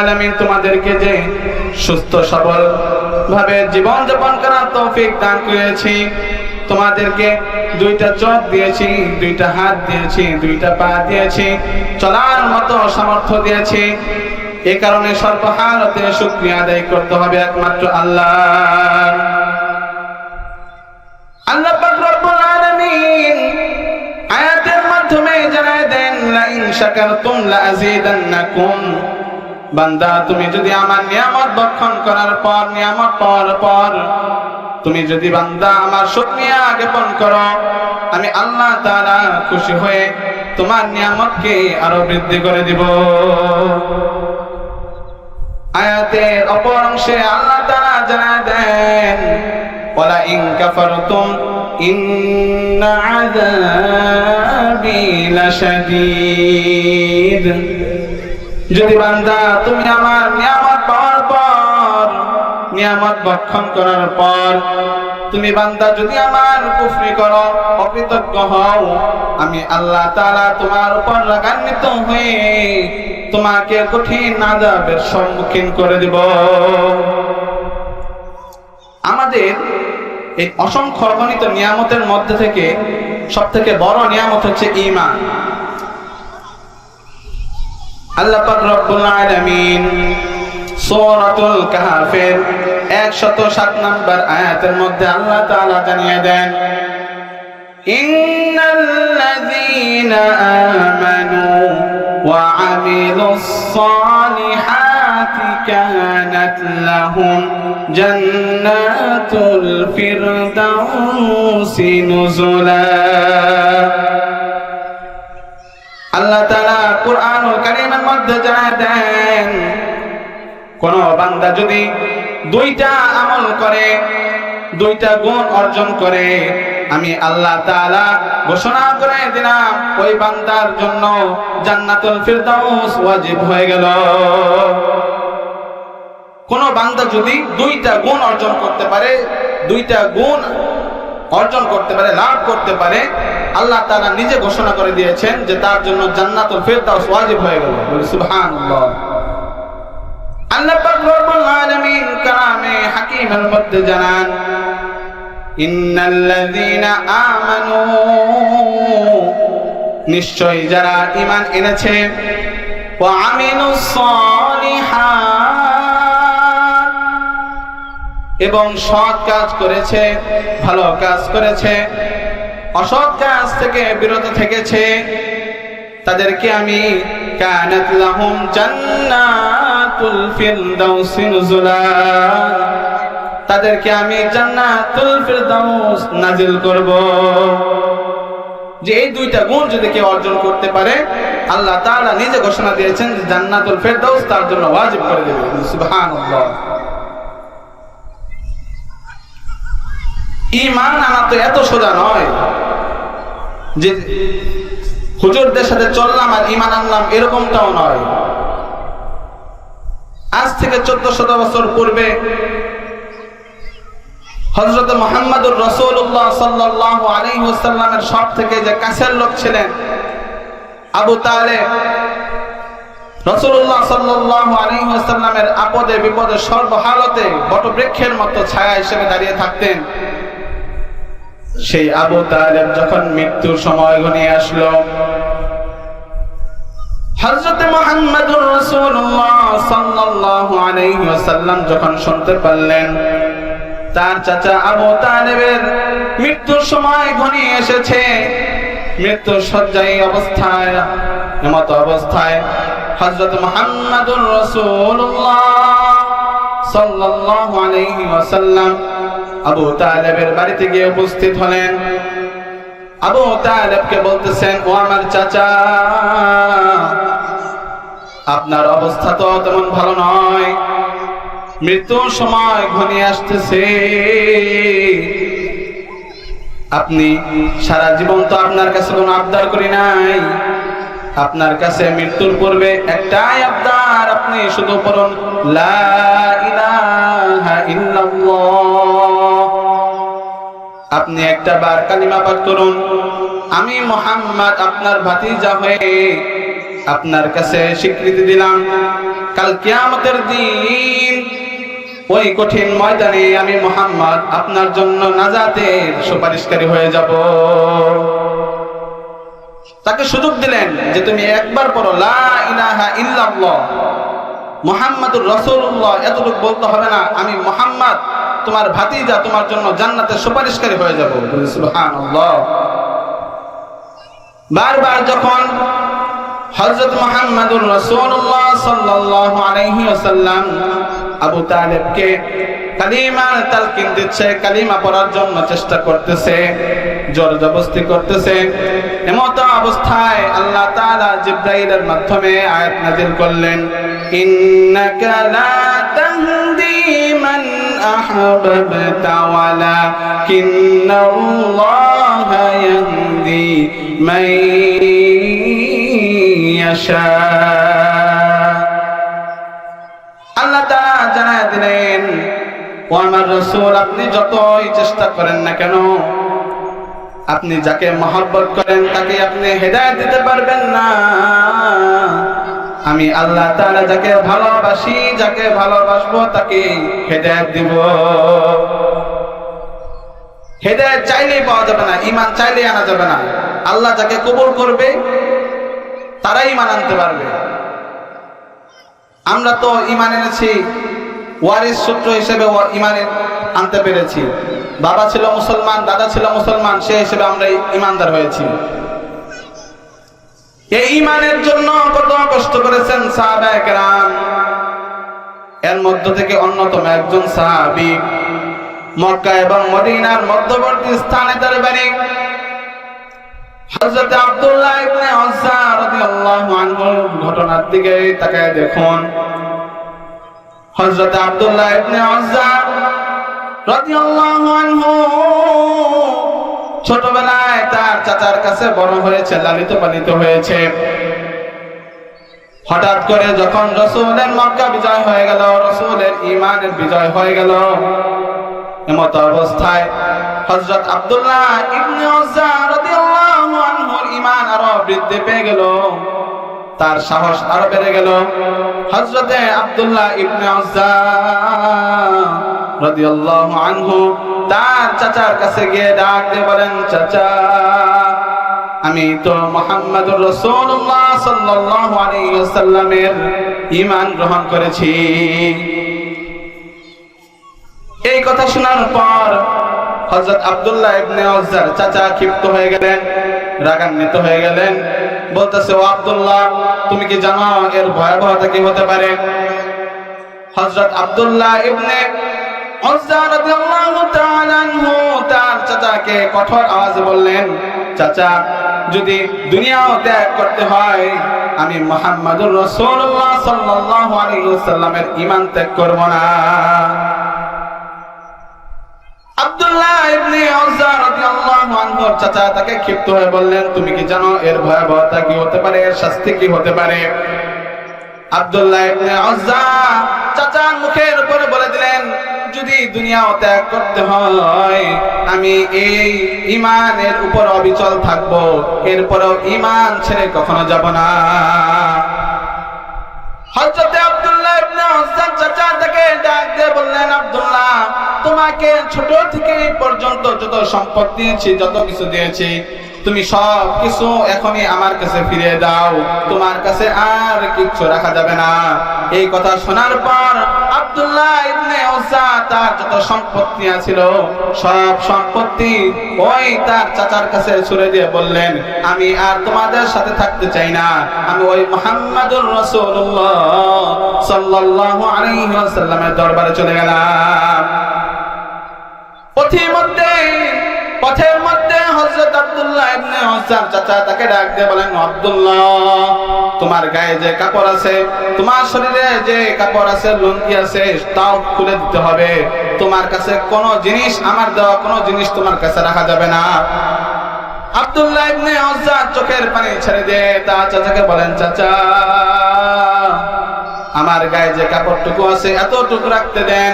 আলামিন তোমাদেরকে যে সুস্থ, সবল ভাবে জীবন যাপন করার তৌফিক দান করেছি। তোমাদেরকে দুইটা চোখ দিয়েছি, দুইটা হাত দিয়েছি, দুইটা পা দিয়েছি, চলার মতো সামর্থ্য দিয়েছি। এ কারণে সর্বহারতে শুকরিয়া আদায় করতে হবে একমাত্র আল্লাহ। আল্লাহ রব্বুল আলামিন আয়াতের মাধ্যমে জানায় দেন লা ইন শাকারতুম লা আযীদান্নাকুম বান্দা, তুমি যদি আমার নিয়ামত বক্ষণ করার পর, নিয়ামত পাওয়ার পর, তুমি যদি বান্দা আমার শুকরিয়া জ্ঞাপন করো, আমি আল্লাহ তাআলা খুশি হয়ে তোমার নিয়ামতকে আরও বৃদ্ধি করে দিব। আয়াতের অপর অংশে আল্লাহ তাআলা জানায় দেন, ওয়ালা ইন কাফারতুম ইন্না আযাবি লাশাদীদ। যদি বান্দা, তুমি আমার নিয়ামত পাওয়ার পর, নিয়ামত ভক্ষণ করার পর, তুমি বান্দা যদি আমার কুফরি করো, অকৃতজ্ঞ হও, আমি আল্লাহ তাআলা তোমার উপর রাগান্বিত হয়ে তোমাকে কঠিন আযাবের সম্মুখীন করে দিব। আমাদের এই অসংখ্য অগণিত নিয়ামতের মধ্যে থেকে সব থেকে বড় নিয়ামত হচ্ছে ঈমান। আল্লাহ পাক রব্বুল আলামিন সূরাতুল কাহফের 107 নম্বর আয়াতের মধ্যে আল্লাহ তাআলা জানিয়ে দেন, ইন্নাল্লাযীনা আমানু ওয়া আমিলুস সালিহাতি কানাত লাহুম জান্নাতুল ফিরদাউসি নুজুলা। আল্লাহ তাআলা কোরআনুল কারীমের মধ্যে জানায় দেন, কোন বান্দা যদি দুইটা আমল করে, দুইটা গুণ অর্জন করে, আমি আল্লাহ তাআলা ঘোষণা করে দিলাম, ওই বান্দার জন্য জান্নাতুল ফিরদাউস ওয়াজিব হয়ে গেল। কোন বান্দা যদি দুইটা গুণ অর্জন করতে পারে, দুইটা গুণ অর্জন করতে পারে, লাভ করতে পারে আল্লাহ তারা নিজে ঘোষণা করে দিয়েছেন যে তার জন্য ওয়াজিব হয়ে গেল। সুবহানাল্লাহ। আল্লাহ পাক রব্বুল আলামিন হাকিমের মধ্যে জানান, ইন্নাল্লাযীনা আমানু। যারা ঈমান এনেছে, ওয়া সালিহাত। এবং সৎ কাজ করেছে, ভালো কাজ করেছে অসৎ কাজ থেকে বিরত থেকেছে। তাদেরকে আমি তাদেরকে আমি নাজিল করব। যে এই দুইটা গুণ যদি কেউ অর্জন করতে পারে, আল্লাহ তাআলা নিজে ঘোষণা দিয়েছেন যে জান্নাতুল ফিরদাউস তার জন্য ওয়াজিব করে দেবে। সুবহানাল্লাহ। ঈমান আনা তো এত সোজা নয়। যে হুজুরদের সাথে চললাম আর ইমান আনলাম, এরকমটাও নয়। আজ থেকে চোদ্দ শত বছর পূর্বে হজরত মোহাম্মদুর রসুল্লাহ সাল্লাহ আলিহাসাল্লামের সব থেকে যে কাছের লোক ছিলেন, আবু তালে রসুল্লাহ সাল্লাহ আলিহাসাল্লামের আপদে বিপদে সর্বহালতে বটবৃক্ষের মতো ছায়া হিসেবে দাঁড়িয়ে থাকতেন। সেই আবু তালেব যখন মৃত্যুর সময় ঘনিয়ে আসলো যখন শুনতে পারলেন, তার চাচা আবু তালেবের মৃত্যুর সময় এসেছে। মৃত্যুর শয্যায় অবস্থায় এমত অবস্থায় হযরত মুহাম্মদুর আবু তালেবের বাড়িতে গিয়ে উপস্থিত হলেন। আবু তালেবকে বলতেছেন, ও আমার চাচা, আপনার অবস্থা তো তেমন ভালো নয়। মৃত্যুর সময় ঘনিয়ে আসতেছে। আপনি সারা জীবন তো আপনার কাছে কোনো আবদার করি নাই। আপনার কাছে মৃত্যুর পূর্বে একটাই আবদার, আপনি শুধু পড়ুন লা ইলাহা ইল্লাল্লাহ। আপনি একটা বার কালিমা পাঠ করুন। আমি মোহাম্মদ আপনার ভাতিজা হয়ে আপনার কাছে স্বীকৃতি দিলাম। কাল কিয়ামতের দিন ওই কঠিন ময়দানে আমি মোহাম্মদ আপনার জন্য নাজাতের সুপারিশকারী হয়ে যাব। তাকে সুযোগ দিলেন যে তুমি একবার পড়ো, লা ইলাহা ইল্লাল্লাহ, মুহাম্মাদুর রাসূলুল্লাহ। এতটুকু বলতে হবে না, আমি মোহাম্মদ তোমার ভাতিজা তোমার জন্য জান্নাতের সুপারিশকারী হয়ে যাব। বারবার যখন হযরত মুহাম্মাদুর রাসূলুল্লাহ সাল্লাল্লাহু আলাইহি ওয়াসাল্লাম আবু তালেবকে কালিমার তালকিন দিচ্ছে, কালিমা পড়ার জন্য চেষ্টা করতেছে, জোর জবস্তি করতেছে। এমত অবস্থায় আল্লাহ তাআলা জিব্রাইলের মাধ্যমে আয়াত নাযিল করলেন, ইন্নাকা লা তাহদি ইয়াহদি মান ইয়াশা আল্লাহ তাআলা জানায় দিলেন ও রাসূল, আপনি যতই চেষ্টা করেন না কেন, আপনি যাকে মহব্বত করেন তাকে আপনি হেদায়েত দিতে পারবেন না। আমি আল্লাহ তাআলা যাকে ভালোবাসি, যাকে ভালোবাসবো তাকে হেদায়েত দিব। হেদায়েত চাইলেই পাওয়া যাবে না, ঈমান চাইলেই আনা যাবে না। আল্লাহ যাকে কবুল করবে, তারাই ঈমান আনতে পারবে। আমরা তো ইমান এনেছি, ওয়ারিস সূত্র হিসেবে ইমানে আনতে পেরেছি। বাবা ছিল মুসলমান, দাদা ছিল মুসলমান, সে হিসেবে আমরা ইমানদার হয়েছি। এই ইমানের জন্য কত কষ্ট করেছেন সাহাবায়ে এর মধ্য থেকে অন্যতম একজন সাহাবী মক্কা এবং মদিনার মধ্যবর্তী স্থানে তার বাড়ি। হযরত আব্দুল্লাহ ইবনে উজ্জা রাদিয়াল্লাহু আনহু ঘটনার দিকে তাকায় দেখুন। হযরত আব্দুল্লাহ ইবনে উজ্জা রাদিয়াল্লাহু ছোটবেলায় তার চাচার কাছে বড় হয়েছে, লালিত পালিত হয়েছে। হঠাৎ করে যখন রসুলের মক্কা বিজয় হয়ে গেল, রসুলের ইমানের বিজয় হয়ে গেল, এমত অবস্থায় হজরত আব্দুল্লাহ ইবনে রাদিয়াল্লাহু আরও বৃদ্ধি পেয়ে গেল, তার সাহস আরও বেড়ে গেল। হযরতে আব্দুল্লাহ ইবনে উজ্জা রাদিয়াল্লাহু আনহু তার চাচার কাছে গিয়ে ডাক দিয়ে বলেন, চাচা, আমি তো মুহাম্মদুর রাসূলুল্লাহ সাল্লাল্লাহু আলাইহি ওয়াসাল্লামের ঈমান গ্রহণ করেছি। এই কথা শোনার পর হযরত আব্দুল্লাহ ইবনে উজ্জার চাচা ক্ষিপ্ত হয়ে গেলেন, রাগান্বিত হয়ে গেলেন, বলতেছে, ও আব্দুল্লাহ, তুমি কি জানো এর ভয়াবহতা কি হতে পারে? হযরত আব্দুল্লাহ ইবনে আমি ওয়াসাল্লামের ত্যাগ না। আব্দুল্লাহ চাচা তাকে ক্ষিপ্ত হয়ে বললেন, তুমি কি জানো এর ভয়াবহতা কি হতে পারে? এর শাস্তি কি হতে পারে? আব্দুল্লাহ চাচার মুখের উপরে বলে দিলেন, যদি করতে হয়, আমি এই উপর অবিচল ইমান ছেড়ে কখনো যাব না। আব্দুল্লাহ বললেন, আব্দুল্লাহ, তোমাকে ছোট থেকে পর্যন্ত যত সম্পদ দিয়েছি, যত কিছু দিয়েছি তুমি সব কিছু এখনই আমার কাছে ফিরিয়ে দাও। তোমার কাছে আর কিচ্ছু রাখা যাবে না। এই কথা শোনার পর আব্দুল্লাহ ইবনে উজ্জা তার যত সম্পত্তি ছিল সব সম্পত্তি ওই তার চাচার কাছে ছুড়ে দিয়ে বললেন, আমি আর তোমাদের সাথে থাকতে চাই না। আমি ওই মুহাম্মাদুর রাসূলুল্লাহ সাল্লাল্লাহু আলাইহি ওয়াসাল্লামের দরবারে চলে গেলাম। পথের মধ্যে পথের মধ্যে হযরত আব্দুল্লাহ ইবনে উজ্জার চাচা তাকে ডাক দিয়ে বলেন, আব্দুল্লাহ, তোমার গায়ে যে কাপড় আছে, তোমার শরীরে যে কাপড় আছে, লুঙ্গি আছে, তাও খুলে দিতে হবে। তোমার কাছে কোনো জিনিস আমার দেওয়া, কোনো জিনিস তোমার কাছে রাখা যাবে না। আব্দুল্লাহ ইবনে উজ্জা চোখের পানি ছেড়ে দিয়ে তার চাচাকে বলেন, চাচা আমার গায়ে যে কাপড়টুকু আছে, এতটুকু রাখতে দেন।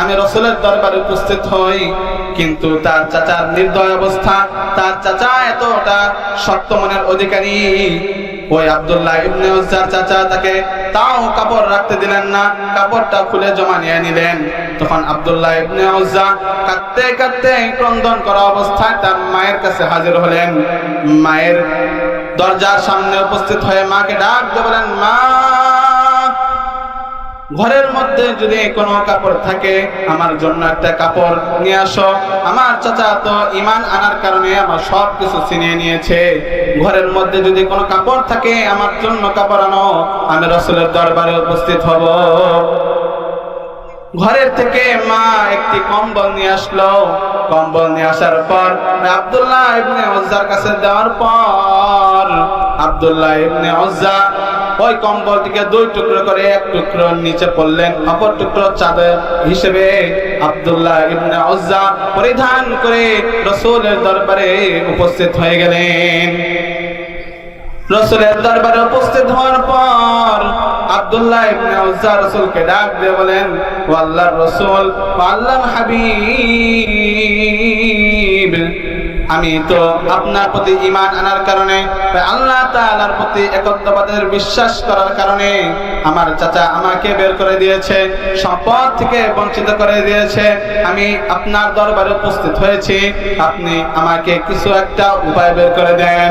আমি রসুলের দরবারে উপস্থিত হই, কিন্তু তার চাচার নির্দয় অবস্থা, তার চাচা এতটা শক্ত মনের অধিকারী। ওই আব্দুল্লাহ ইবনে উজ্জার চাচা তাকে তাও কাপড় রাখতে দিলেন না, কাপড়টা খুলে জমা নিয়ে নিলেন। তখন আবদুল্লাহ ইবনে উজ্জা কাঁদতে কাঁদতে ক্রন্দন করা অবস্থায় তার মায়ের কাছে হাজির হলেন। মায়ের দরজার সামনে উপস্থিত হয়ে মাকে ডাক বলেন, মা ঘরের মধ্যে যদি কোনো কাপড় থাকে, আমার জন্য একটা কাপড় নিয়ে আসো। আমার চাচা তো ইমান আনার কারণে আমার সব কিছু ছিনিয়ে নিয়েছে। ঘরের মধ্যে যদি কোনো কাপড় থাকে, আমার জন্য কাপড় আনো। আমি রসুলের দরবারে উপস্থিত হব। ঘরের থেকে মা একটি কম্বল নিয়ে আসলো। কম্বল নিয়ে আসার পর আব্দুল্লাহ ইবনে উজ্জার কাছে দেওয়ার পর আব্দুল্লাহ ইবনে উজ্জা ওই কম্বলটিকে দুই টুকরো করে এক টুকরো নিচে পড়লেন, অপর টুকরো চাদর হিসেবে আব্দুল্লাহ ইবনে উজ্জা পরিধান করে রসুলের দরবারে উপস্থিত হয়ে গেলেন। রসুলের দরবারে উপস্থিত হওয়ার পর আব্দুল্লাহ বলেন আমি তো আপনার প্রতি ইমান আনার কারণে আল্লাহ তাআলার প্রতি একত্ববাদের বিশ্বাস করার কারণে আমার চাচা আমাকে বের করে দিয়েছে, সম্পদ থেকে বঞ্চিত করে দিয়েছে। আমি আপনার দরবারে উপস্থিত হয়েছি, আপনি আমাকে কিছু একটা উপায় বের করে দেন।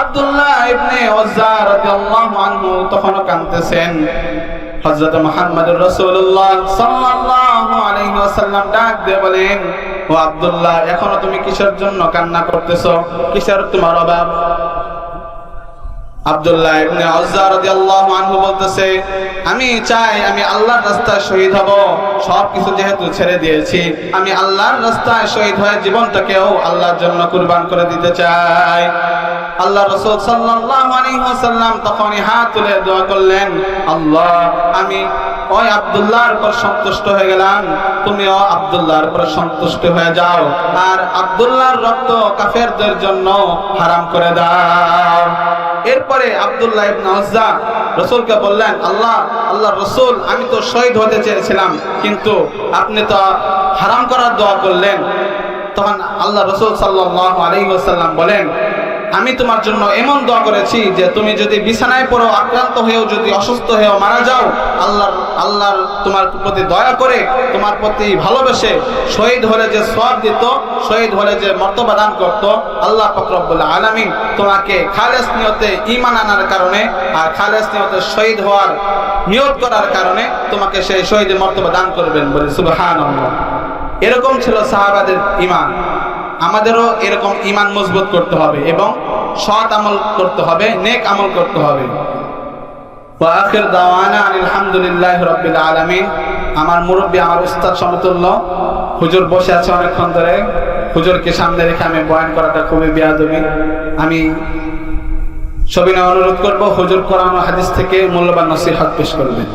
আব্দুল্লাহ ইবনে রাদিয়াল্লাহু আনহু তখনও কাঁদতেছেন। হযরত রাসূলুল্লাহ সাল্লাল্লাহু আলাইহি ওয়াসাল্লাম ডাক দিয়ে বলেন, ও আব্দুল্লাহ, এখনও তুমি কিসের জন্য কান্না করতেছো? কিসের তোমার অভাব? আব্দুল্লাহ ইবনে রাদিয়াল্লাহু আনহু বলতেছে, আমি চাই আমি আল্লাহর রাস্তায় শহীদ হব। সব কিছু যেহেতু ছেড়ে দিয়েছি, আমি আল্লাহর রাস্তায় শহীদ হয়ে জীবনটাকেও আল্লাহর জন্য কুরবান করে দিতে চাই। আল্লাহ রাসূল ওয়াসাল্লাম তখনই হাত তুলে দোয়া করলেন, আল্লাহ, আমি ওই আব্দুল্লাহর পর সন্তুষ্ট হয়ে গেলাম। তুমিও আব্দুল্লাহর পর সন্তুষ্ট হয়ে যাও। আর আব্দুল্লাহর রক্ত কাফেরদের জন্য হারাম করে দাও। এরপরে আব্দুল্লাহ ইবনে উজ্জা রসুলকে বললেন, আল্লাহ আল্লাহ রসুল, আমি তো শহীদ হতে চেয়েছিলাম, কিন্তু আপনি তো হারাম করার দোয়া করলেন। তখন আল্লাহ রসুল সাল্লাল্লাহু আলাইহি ওয়াসাল্লাম বলেন আমি তোমার জন্য এমন দোয়া করেছি যে তুমি যদি বিছানায় পড়ো, আক্রান্ত হয়েও যদি অসুস্থ হয়েও মারা যাও, আল্লাহর আল্লাহর তোমার প্রতি দয়া করে, তোমার প্রতি ভালোবেসে শহীদ হলে যে সব দিত, শহীদ হলে যে মর্তবা দান করতো, আল্লাহ ফকরবুল্লাহ আলমিন তোমাকে খালেস নিয়তে ইমান আনার কারণে আর খালেস নিয়তে শহীদ হওয়ার নিয়ত করার কারণে তোমাকে সেই শহীদের মর্তবা দান করবেন বলে শুভ সুবহান এরকম ছিল সাহাবাদের ইমান আমাদেরও এরকম ইমান মজবুত করতে হবে এবং সৎ আমল করতে হবে, নেক আমল করতে হবে। ওয়াখির দাওয়ানা আলহামদুলিল্লাহ রাব্বিল আলামিন। আমার মুরব্বী, আমার উস্তাদ সমতুল্য, হুজুর বসে আছে অনেকক্ষণ ধরে। হুজুরকে সামনে রেখে আমি বয়ান করাটা খুবই বেয়াদবি। আমি সবিনয় অনুরোধ করব, হুজুর কোরআন হাদিস থেকে মূল্যবান নসিহত পেশ করবেন।